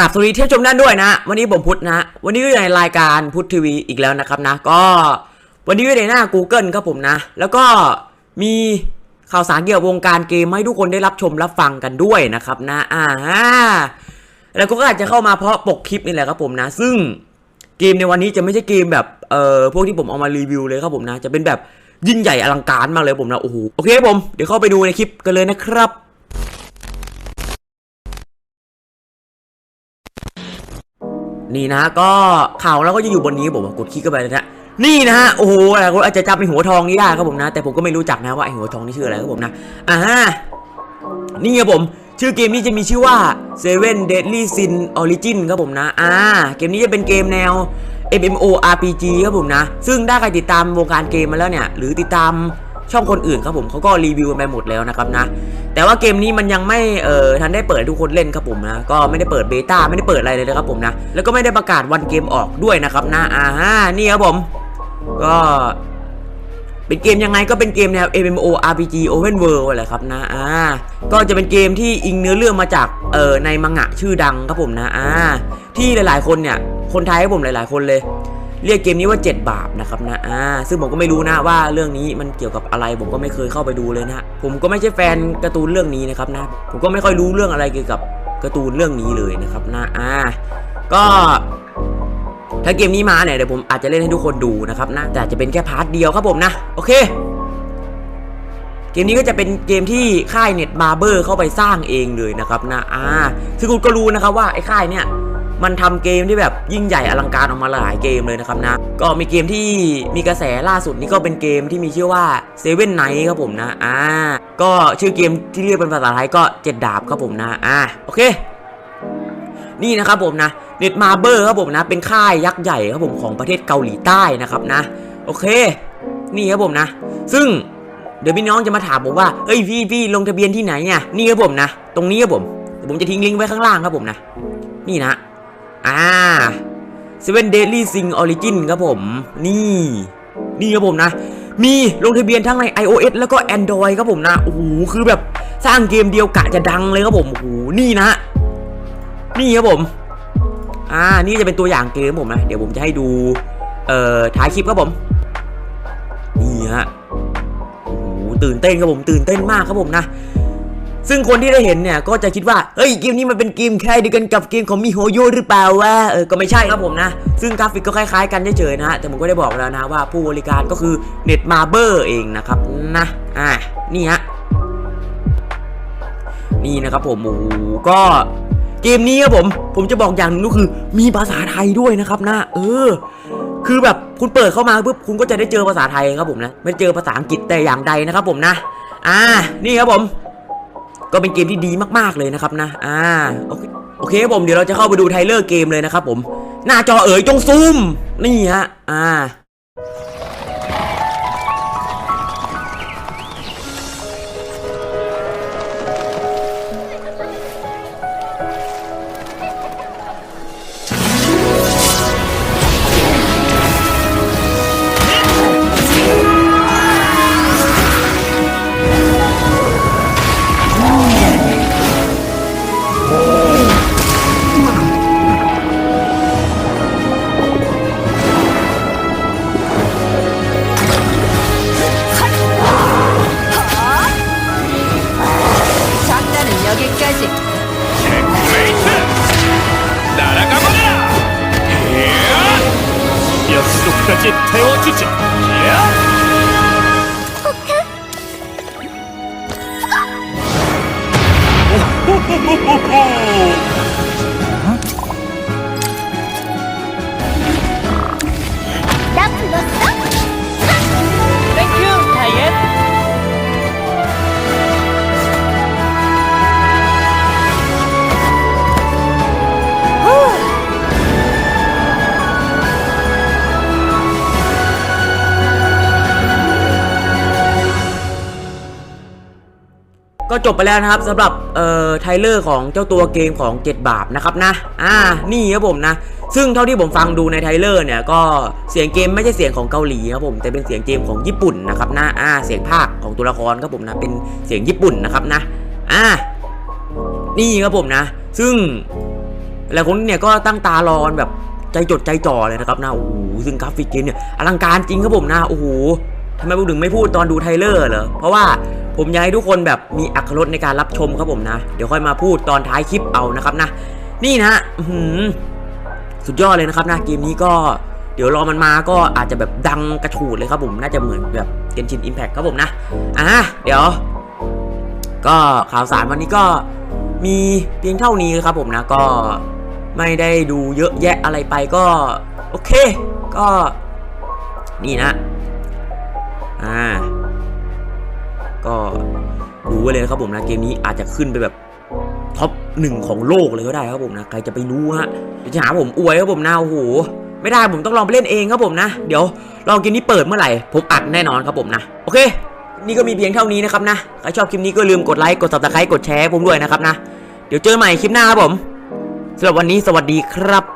กับสวัสดีเที่ยวชมด้านด้วยนะ วันนี้ผมพุทธนะ วันนี้อยู่ในรายการพุทธทีวีอีกแล้วนะครับนะ ก็วันนี้อยู่ในหน้า Google ครับผมนะ แล้วก็มีข่าวสารเกี่ยวกับวงการเกมให้ทุกคนได้รับชมรับฟังกันด้วยนะครับนะอ่าแล้วก็อาจจะเข้ามาเพราะปกคลิปนี่แหละครับผมนะ ซึ่งเกมในวันนี้จะไม่ใช่เกมแบบเอ่อพวกที่ผมเอามารีวิวเลยครับผมนะ จะเป็นแบบยิ่งใหญ่อลังการมากเลยผมนะโอ้โหโอเคผมเดี๋ยวเข้าไปดูในคลิปกันเลยนะครับ นี่นะก็ข่าวเราก็จะอยู่บนนี้ผมกดคลิกเข้าไปเลยนะนี่นะฮะโอ้โหหลายคนอาจจะจำเป็นหัวทองนี้ได้ครับผมนะ แต่ผมก็ไม่รู้จักนะว่าไอหัวทองนี่ชื่ออะไรครับผมนะอ่าฮะนี่ครับผมชื่อเกมนี้จะมีชื่อว่า Seven Deadly Sin Origin ครับผมนะ อ่า เกมนี้จะเป็นเกมแนว MMO RPG ครับผมนะ ซึ่งถ้าใครติดตามวงการเกมมาแล้วเนี่ย หรือติดตาม ช่องคนอื่นครับผมเขาก็รีวิวไปหมดแล้วนะครับนะ แต่ว่าเกมนี้มันยังไม่เอ่อทันได้เปิดให้ทุกคนเล่นครับผมนะก็ไม่ได้เปิดเบต้าไม่ได้เปิดอะไรเลยนะครับผมนะแล้วก็ไม่ได้ประกาศวันเกมออกด้วยนะครับนะอ่าฮะนี่ครับผมก็เป็นเกมยังไงก็เป็นเกมแนว MMO RPG Open World แหละครับนะอ่าก็จะเป็นเกมที่อิงเนื้อเรื่องมาจากเอ่อในมังงะชื่อดังครับผมนะอ่าที่หลายๆคนเนี่ยคนไทยครับผมหลาย ๆ คนเลย เรียกเกมนี้ว่า 7 บาปนะครับนะอ่าซึ่งผมก็ไม่รู้นะว่าเรื่องนี้มันเกี่ยวกับอะไร ผมก็ไม่เคยเข้าไปดูเลยนะผมก็ไม่ใช่แฟนการ์ตูนเรื่องนี้นะครับนะ ผมก็ไม่ค่อยรู้เรื่องอะไรเกี่ยวกับการ์ตูนเรื่องนี้เลยนะครับนะอ่าก็ถ้าเกมนี้มาเนี่ยเดี๋ยวผมอาจจะเล่นให้ทุกคนดูนะครับนะแต่จจะเป็นแค่พาร์ทเดียวครับผมนะ โอเค เกมนี้ก็จะเป็นเกมที่ค่ายเน็ตมาเบอร์เข้าไปสร้างเองเลยนะครับนะอ่าซึ่งคุณก็รู้นะครับว่าไอ้ค่ายเนี่ย มันทำเกมที่แบบยิ่งใหญ่อลังการออกมาหลายเกมเลยนะครับนะ ก็มีเกมที่มีกระแสล่าสุดนี่ก็เป็นเกมที่มีชื่อว่า Seven Night ครับผมนะ อ่า ก็ชื่อเกมที่เรียกเป็นภาษาไทยก็เจ็ดดาบครับผมนะ อ่า โอเค นี่นะครับผมนะเน็ตมาเบอร์ครับผมนะ เป็นค่ายยักษ์ใหญ่ครับผมของประเทศเกาหลีใต้นะครับนะ โอเค นี่ครับผมนะ ซึ่งเดี๋ยวพี่น้องจะมาถามผมว่าเฮ้ยพี่พี่ลงทะเบียนที่ไหนเนี่ย นี่ครับผมนะ ตรงนี้ครับผม ผมจะทิ้งลิงก์ไว้ข้างล่างครับผมนะ นี่นะ อ่า Seven Deadly Sin Origin ครับผม นี่ นี่ครับผมนะ มีลงทะเบียนทั้งใน iOS แล้วก็ Android ครับผมนะ โอ้โห คือแบบสร้างเกมเดียวกะจะดังเลยครับผม โอ้โห นี่นะ นี่ครับผม อ่า นี่จะเป็นตัวอย่างเกมผมนะ เดี๋ยวผมจะให้ดู เอ่อ ท้ายคลิปครับผม นี่ฮะ โอ้โห ตื่นเต้นครับผม ตื่นเต้นมากครับผมนะ ซึ่งคนที่ได้เห็นเนี่ยก็จะคิดว่า เฮ้ยเกมนี้มันเป็นเกมแค่เดียวกันกับเกมของมิโฮโยหรือเปล่าวะเออก็ไม่ใช่ครับผมนะ ซึ่งกราฟิกก็คล้ายๆกันเฉยๆนะฮะแต่ผมก็ได้บอกแล้วนะว่าผู้บริการก็คือเน็ตมาเบอร์เองนะครับนะอ่านี่ฮะนี่นะครับผมโอ้ก็เกมนี้ครับผม ผมจะบอกอย่างหนึงก็คือมีภาษาไทยด้วยนะครับนะเออ คือแบบคุณเปิดเข้ามาปุ๊บคุณก็จะได้เจอภาษาไทยครับผมนะ ไม่เจอภาษาอังกฤษแต่อย่างใดนะครับผมนะ อ่า นี่ครับผม ก็เป็นเกมที่ดีมากๆเลยนะครับนะอ่าโอเคโอเคครับผมเดี๋ยวเราจะเข้าไปดูไทเลอร์เกมเลยนะครับผม หน้าจอเอ๋ยจงซูม นี่ฮะ อ่า 뼛속까지 태워주지! 히야! 오호호호호호! ก็จบไปแล้วนะครับสำหรับเอ่อไทเลอร์ของเจ้าตัวเกมของ 7 บาปนะครับนะอ่านี่ครับผมนะ ซึ่งเท่าที่ผมฟังดูในไทเลอร์เนี่ยก็เสียงเกมไม่ใช่เสียงของเกาหลีครับผมแต่เป็นเสียงเกมของญี่ปุ่นนะครับนะอ่าเสียงภาคของตัวละครครับผมนะเป็นเสียงญี่ปุ่นนะครับนะอ่านี่ครับผมนะ ซึ่งหลายคนเนี่ยก็ตั้งตารอแบบใจจดใจจ่อเลยนะครับนะโอ้โหซึ่งกราฟิกเกมเนี่ยอลังการจริงครับผมนะโอ้โหทำไมผมถึงไม่พูดตอนดูไทเลอร์เหรอเพราะว่า ผมอยากให้ทุกคนแบบมีอัครรสในการรับชมครับผมนะ เดี๋ยวค่อยมาพูดตอนท้ายคลิปเอานะครับนะ นี่นะฮะอื้อหือสุดยอดเลยนะครับนะเกมนี้ก็เดี๋ยวรอมันมาก็อาจจะแบบดังกระฉูดเลยครับผมน่าจะเหมือนแบบเกนชินอิมแพคครับผมนะอะเดี๋ยว ก็ข่าวสารวันนี้ก็มีเพียงเท่านี้ครับผมนะก็ไม่ได้ดูเยอะแยะอะไรไปก็ โอเค ก็ นี่นะ อ่า ก็รู้ไว้เลยนะครับผมนะเกมนี้อาจจะขึ้นไปแบบท็อปหนึ่งของโลกเลยก็ได้ครับผมนะใครจะไปรู้ฮะเดี๋ยวจะหาผมอวยครับผมนะโอ้โหไม่ได้ผมต้องลองไปเล่นเองครับผมนะ เดี๋ยวลองเกมนี้เปิดเมื่อไหร่ผมอัดแน่นอนครับผมนะโอเค นี่ก็มีเพียงเท่านี้นะครับนะใครชอบคลิปนี้ก็ลืมกดไลค์กด subscribe กดแชร์ให้ผมด้วยนะครับนะ เดี๋ยวเจอใหม่คลิปหน้าครับผมสำหรับวันนี้สวัสดีครับ